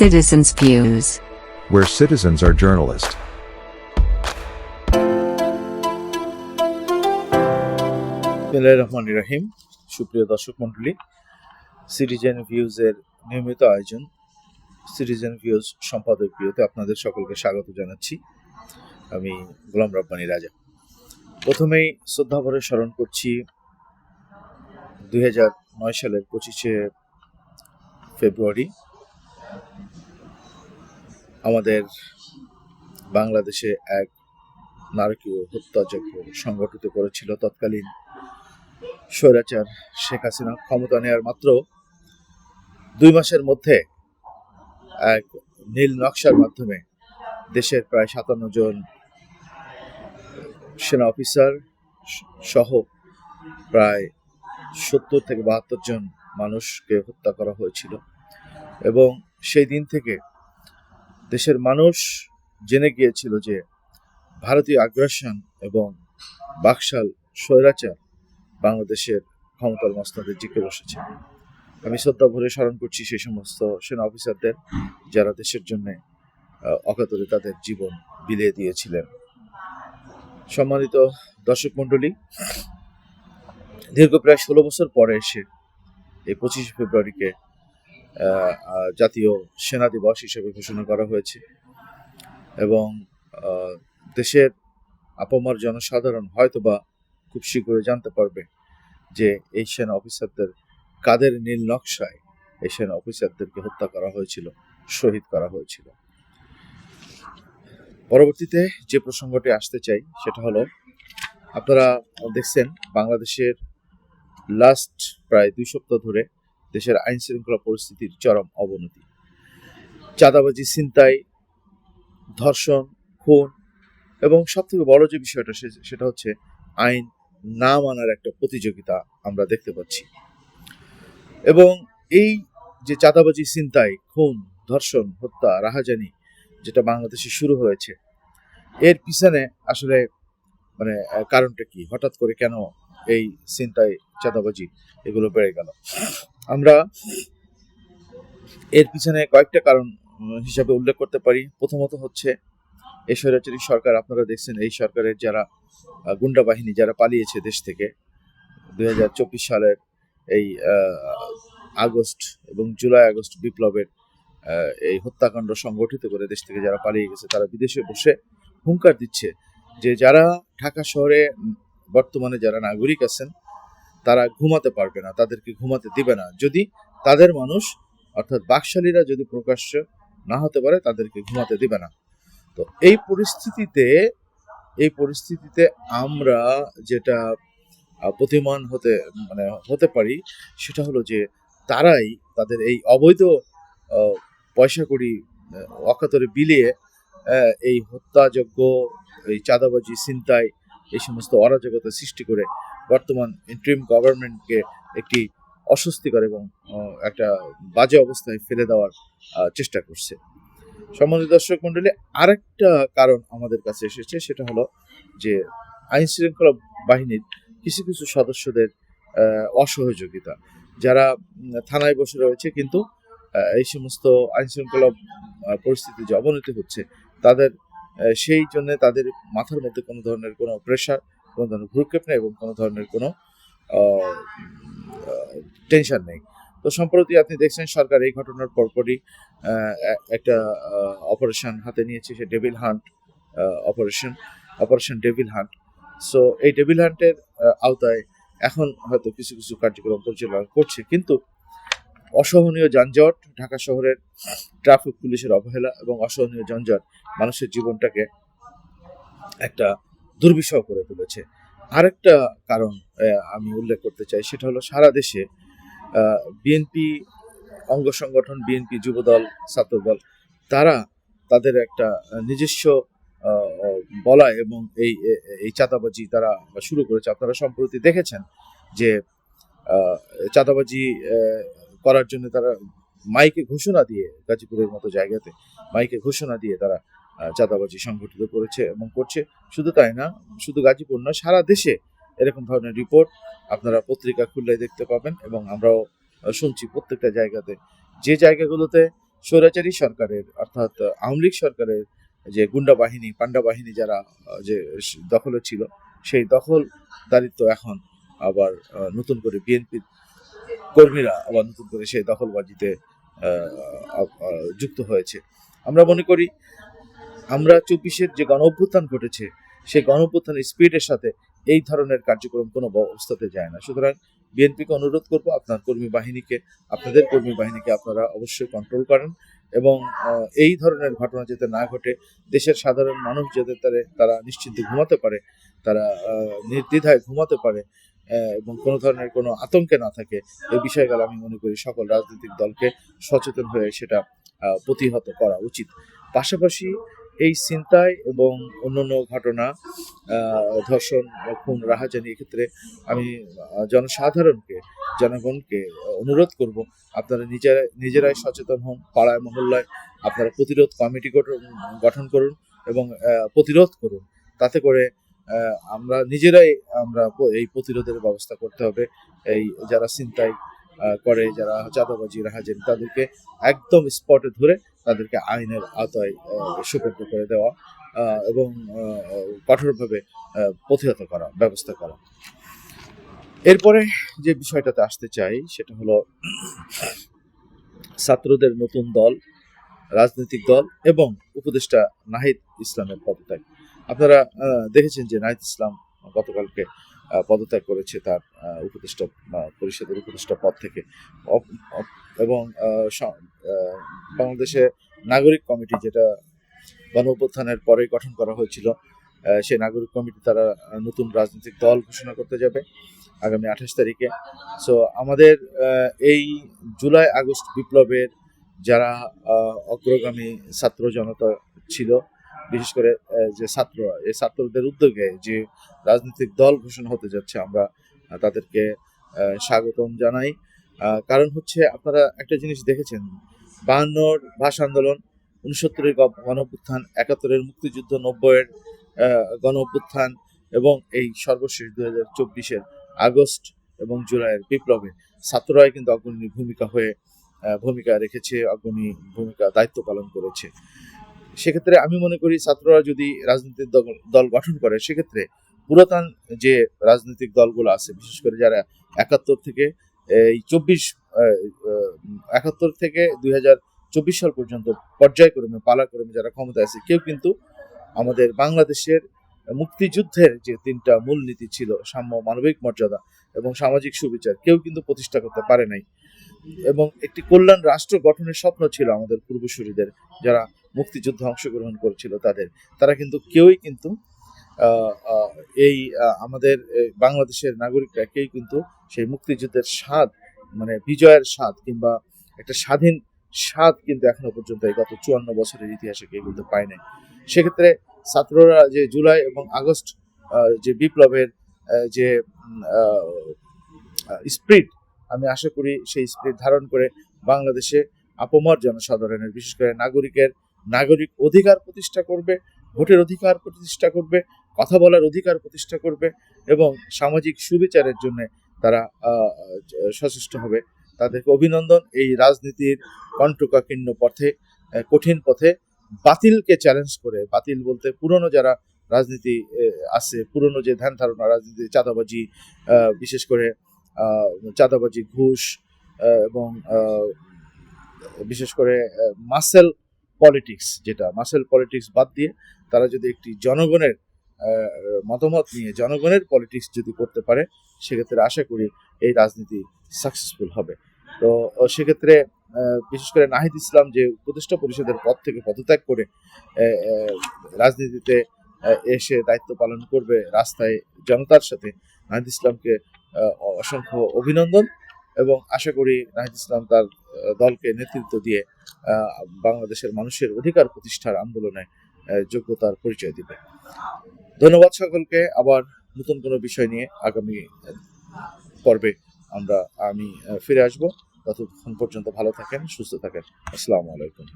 Citizens' Views. where citizens are journalists. রহমানির রহিম সুপ্রিয় দর্শক মণ্ডলী সিটিজেন ভিউজের নিয়মিত আয়োজন সিটিজেন ভিউজ সম্পাদক সম্পাদকীয়তে আপনাদের সকলকে স্বাগত জানাচ্ছি আমি গোলাম রব্বানী রাজা প্রথমেই শ্রদ্ধাভরে স্মরণ করছি দুই নয় সালের পঁচিশে ফেব্রুয়ারি আমাদের বাংলাদেশে এক নারকীয় হত্যাযজ্ঞ সংগঠিত করেছিল তৎকালীন স্বৈরাচার শেখ হাসিনা ক্ষমতা নেওয়ার মাত্র দুই মাসের মধ্যে এক নীল নকশার মাধ্যমে দেশের প্রায় সাতান্ন জন সেনা অফিসার সহ প্রায় সত্তর থেকে বাহাত্তর জন মানুষকে হত্যা করা হয়েছিল। এবং সেই দিন থেকে দেশের মানুষ জেনে গিয়েছিল যে ভারতীয় আগ্রাসন এবং বাকশাল স্বৈরাচার বাংলাদেশের ক্ষমতার মস্তাদের জিকে বসেছে। আমি শ্রদ্ধা ভরে স্মরণ করছি সেই সমস্ত সেনা অফিসারদের যারা দেশের জন্য অকাতরে তাদের জীবন বিলিয়ে দিয়েছিলেন। সম্মানিত দর্শক মণ্ডলী, দীর্ঘ প্রায় ষোলো বছর পরে এসে এই পঁচিশে ফেব্রুয়ারিকে জাতীয় সেনা দিবস হিসেবে ঘোষণা করা হয়েছে। এবং দেশের আপামর জনসাধারণ হয়তোবা খুব শীঘ্রই জানতে পারবে যে এই সেনা অফিসারদের কাদের নীল নকশায় এই সেনা অফিসারদেরকে হত্যা করা হয়েছিল, শহীদ করা হয়েছিল। পরবর্তীতে যে প্রসঙ্গটি আসতে চাই, সেটা হলো, আপনারা দেখছেন বাংলাদেশের লাস্ট প্রায় দুই সপ্তাহ ধরে দেশের আইন শৃঙ্খলা পরিস্থিতির চরম অবনতি। চাঁদাবাজি, ছিনতাই, ধর্ষণ, খুন এবং সব থেকে বড় যে বিষয়টা সেটা হচ্ছে আইন না মানার একটা প্রতিযোগিতা আমরা দেখতে পাচ্ছি। এবং এই যে চাঁদাবাজি, ছিনতাই, খুন, ধর্ষণ, হত্যা, রাহাজানি যেটা বাংলাদেশে শুরু হয়েছে, এর পিছনে আসলে মানে কারণটা কি? হঠাৎ করে কেন এই ছিনতাই, চাঁদাবাজি এগুলো বেড়ে গেল। আমরা এর পিছনে কয়েকটা কারণ হিসাবে উল্লেখ করতে পারি। প্রথমত হচ্ছে, এই স্বৈরাচারী সরকার, আপনারা দেখছেন এই সরকারের যারা গুন্ডা বাহিনী যারা পালিয়েছে দেশ থেকে, দুই হাজার চব্বিশ সালের এই আগস্ট এবং জুলাই আগস্ট বিপ্লবের এই হত্যাকাণ্ড সংগঠিত করে দেশ থেকে যারা পালিয়ে গেছে, তারা বিদেশে বসে হুঙ্কার দিচ্ছে যে যারা ঢাকা শহরে বর্তমানে যারা নাগরিক আছেন তারা ঘুমাতে পারবে না তাদেরকে ঘুমাতে দিবে না। যদি তাদের মানুষ অর্থাৎ বাকশালীরা যদি প্রকাশ্য না হতে পারে তাদেরকে ঘুমাতে দিবে না। তো এই পরিস্থিতিতে এই পরিস্থিতিতে আমরা যেটা প্রতিমান হতে মানে হতে পারি সেটা হলো যে তারাই তাদের এই অবৈধ পয়সা আহ, অকাতরে বিলিয়ে এই হত্যাযজ্ঞ এই চাঁদাবাজি ছিনতাই এই সমস্ত অরাজকতা সৃষ্টি করে বর্তমান ইন্ট্রিম গভর্নমেন্টকে একটি অস্বস্তিকর এবং একটা বাজে অবস্থায় ফেলে দেওয়ার চেষ্টা করছে। সম্মানিত দর্শক মন্ডলী আরেকটা কারণ আমাদের কাছে এসেছে, সেটা হলো যে আইন শৃঙ্খলা বাহিনীর কিছু কিছু সদস্যদের অসহযোগিতা। যারা থানায় বসে রয়েছে কিন্তু এই সমস্ত আইন শৃঙ্খলা পরিস্থিতি যে অবনতি হচ্ছে, তাদের সেই জন্য তাদের মাথার মধ্যে কোনো ধরনের কোনো প্রেশার কোনো ধরনের ভ্রুক্ষেপ নেই এবং কোনো ধরনের কোনো টেনশন নেই। তো সম্প্রতি আপনি দেখছেন সরকার এই ঘটনার পরপরই একটা অপারেশন হাতে নিয়েছে, সে devil hunt operation operation devil hunt so এই ডেভিল হান্টের আওতায় এখন হয়তো কিছু কিছু কার্যক্রম পরিচালনা করছে। কিন্তু অসহনীয় যানজট ঢাকা শহরের ট্রাফিক পুলিশের অবহেলা এবং অসহনীয় যানজট মানুষের জীবনটাকে একটা দুর্বিষহ করে তুলেছে। আরেকটা কারণ আমি উল্লেখ করতে চাই সেটা হলো সারা দেশে বিএনপি অঙ্গ সংগঠন বিএনপি যুবদল ছাত্রদল তারা তাদের একটা নিজস্ব আহ, এবং এই এই চাঁদাবাজি তারা শুরু করেছে। আপনারা সম্প্রতি দেখেছেন যে চাঁদাবাজি করার জন্য তারা মাইকে ঘোষণা দিয়ে গাজীপুরের মতো জায়গাতে মাইকে ঘোষণা দিয়ে তারা চাঁদাবাজি সংগঠিত করেছে এবং করছে। শুধু তাই না, শুধু গাজীপুর নয়, সারা দেশে এরকম ধরনের রিপোর্ট আপনারা পত্রিকা খুললে দেখতে পাবেন এবং আমরাও শুনছি প্রত্যেকটা জায়গাতে। যে জায়গাগুলোতে স্বৈরাচারী সরকারের অর্থাৎ আওয়ামী লীগ সরকারের যে গুন্ডা বাহিনী পান্ডা বাহিনী যারা যে দখলে ছিল, সেই দখল দারিত্ব এখন আবার নতুন করে বিএনপির কর্মীরা আবার নতুন করে সেই দখলবাজিতে যুক্ত হয়েছে। আমরা মনে করি, আমরা চব্বিশের যে গণ অভ্যুত্থান ঘটেছে, সেই গণ অভ্যুত্থানের স্পিডের সাথে এই ধরনের কার্যক্রম কোনো অবস্থাতে যায় না। সুতরাং বিএনপিকে অনুরোধ করব, আপনার কর্মী বাহিনীকে, আপনাদের কর্মী বাহিনীকে আপনারা অবশ্যই কন্ট্রোল করেন এবং এই ধরনের ঘটনা যাতে না ঘটে, দেশের সাধারণ মানুষ যাতে তারা নিশ্চিন্তে ঘুমাতে পারে, তারা নির্দ্বিধায় ঘুমাতে পারে এবং কোনো ধরনের কোনো আতঙ্কে না থাকে এই বিষয়গুলো আমি মনে করি সকল রাজনৈতিক দলকে সচেতন হয়ে সেটা প্রতিহত করা উচিত। পাশাপাশি এই চিন্তায় এবং অন্যান্য ঘটনা ধর্ষণ খুন, রাহাজানি এক্ষেত্রে আমি জনসাধারণকে, জনগণকে অনুরোধ করব, আপনারা নিজেরা নিজেরাই সচেতন হন, পাড়ায়, মহল্লায় আপনারা প্রতিরোধ কমিটি গঠন করুন এবং প্রতিরোধ করুন। তাতে করে আমরা নিজেরাই আমরা এই প্রতিরোধের ব্যবস্থা করতে হবে। এই যারা চিন্তায় করে, যারা চাঁদাবাজি রাহাজানি তাদেরকে একদম স্পটে ধরে তাদেরকে আইনের আওতায় সুপর্দ করে দেওয়া এবং কঠোরভাবে প্রতিহত করা, ব্যবস্থা করা। এরপরে যে বিষয়টাতে আসতে চাই সেটা হলো ছাত্রদের নতুন দল, রাজনৈতিক দল এবং উপদেষ্টা নাহিদ ইসলামের পদত্যাগ। আপনারা দেখেছেন যে নাহিদ ইসলাম গতকালকে পদত্যাগ করেছে তার উপদেষ্টা পরিষদের উপদেষ্টা পদ থেকে। এবং বাংলাদেশে নাগরিক কমিটি যেটা গণ অভ্যুত্থানের পরে গঠন করা হয়েছিল সেই নাগরিক কমিটি তারা নতুন রাজনৈতিক দল ঘোষণা করতে যাবে আগামী আঠাশ তারিখে। সো আমাদের এই জুলাই আগস্ট বিপ্লবের যারা অগ্রগামী ছাত্র জনতা ছিল বিশেষ করে যে ছাত্র, এই ছাত্রদের উদ্যোগে যে রাজনৈতিক দল ঘোষণা হতে যাচ্ছে, আমরা তাদেরকে স্বাগতম জানাই। কারণ হচ্ছে আপনারা একটা জিনিস দেখেছেন, বাহান্নর ভাষা আন্দোলন উনসত্তরের গণ অভ্যুত্থান একাত্তরের মুক্তিযুদ্ধ নব্বইয়ের গণ অভ্যুত্থান এবং এই সর্বশেষ দু হাজার চব্বিশের আগস্ট এবং জুলাইয়ের বিপ্লবে ছাত্ররাই কিন্তু অগ্রণী ভূমিকা হয়ে ভূমিকা রেখেছে, অগ্রণী ভূমিকা, দায়িত্ব পালন করেছে। সেক্ষেত্রে আমি মনে করি ছাত্ররা যদি রাজনৈতিক দল- গঠন করে, সেক্ষেত্রে পুরাতন যে রাজনৈতিক দলগুলো আছে, বিশেষ করে যারা একাত্তর থেকে, এই চব্বিশ একাত্তর থেকে দুই চব্বিশ সাল পর্যন্ত পর্যায়ক্রমে, পালাক্রমে যারা ক্ষমতা আছে, কেউ কিন্তু আমাদের বাংলাদেশের মুক্তিযুদ্ধের যে তিনটা মূলনীতি ছিল, সাম্য, মানবিক মর্যাদা এবং সামাজিক সুবিচার, কেউ কিন্তু প্রতিষ্ঠা করতে পারে নাই। এবং একটি কল্যাণ রাষ্ট্র গঠনের স্বপ্ন ছিল আমাদের পূর্বসূরীদের, যারা মুক্তিযুদ্ধে অংশগ্রহণ করেছিল তাদের। তারা কিন্তু কেউই কিন্তু এই আমাদের বাংলাদেশের নাগরিকরা কেউ কিন্তু সেই মুক্তিযুদ্ধের স্বাদ মানে বিজয়ের স্বাদ কিংবা একটা স্বাধীন স্বাদ কিন্তু এখনও পর্যন্ত এই গত চুয়ান্ন বছরের ইতিহাসে কেউ কিন্তু পায় নাই। সেক্ষেত্রে ছাত্ররা যে জুলাই এবং আগস্ট যে বিপ্লবের যে স্প্রিট, আমি আশা করি সেই স্প্রিট ধারণ করে বাংলাদেশে আপমর জনসাধারণের, বিশেষ করে নাগরিকের নাগরিক অধিকার প্রতিষ্ঠা করবে, ভোটের অধিকার প্রতিষ্ঠা করবে, কথা বলার অধিকার প্রতিষ্ঠা করবে এবং সামাজিক সুবিচারের জন্য তারা সচেষ্ট হবে। তাদেরকে অভিনন্দন। এই রাজনীতির কণ্ঠকাকীর্ণ পথে কঠিন পথে বাতিলকে চ্যালেঞ্জ করে, বাতিল বলতে পুরনো যারা রাজনীতি আছে, পুরনো যে ধ্যান ধারণা রাজনীতি, চাঁদাবাজি বিশেষ করে চাঁদাবাজি, ঘুষ এবং বিশেষ করে মাসেল পলিটিক্স যেটা মাসেল পলিটিক্স বাদ দিয়ে তারা যদি একটি জনগণের মতামত নিয়ে জনগণের পলিটিক্স যদি করতে পারে, সেক্ষেত্রে আশা করি এই রাজনীতি সাকসেসফুল হবে। তো সেক্ষেত্রে বিশেষ করে নাহিদ ইসলাম যে উপদেষ্টা পরিষদের পদ থেকে পদত্যাগ করে রাজনীতিতে এসে দায়িত্ব পালন করবে রাস্তায় জনতার সাথে, নাহিদ ইসলামকে অসংখ্য অভিনন্দন। এবং আশা করি নাহিদ ইসলাম তার দলকে নেতৃত্ব দিয়ে বাংলাদেশের মানুষের অধিকার প্রতিষ্ঠার আন্দোলনে যোগ্যতার পরিচয় দিবে। ধন্যবাদ সকলকে। আবার নতুন কোনো বিষয় নিয়ে আগামী পর্বে আমরা, আমি ফিরে আসব। ততক্ষণ পর্যন্ত ভালো থাকেন, সুস্থ থাকেন। আসসালামু আলাইকুম।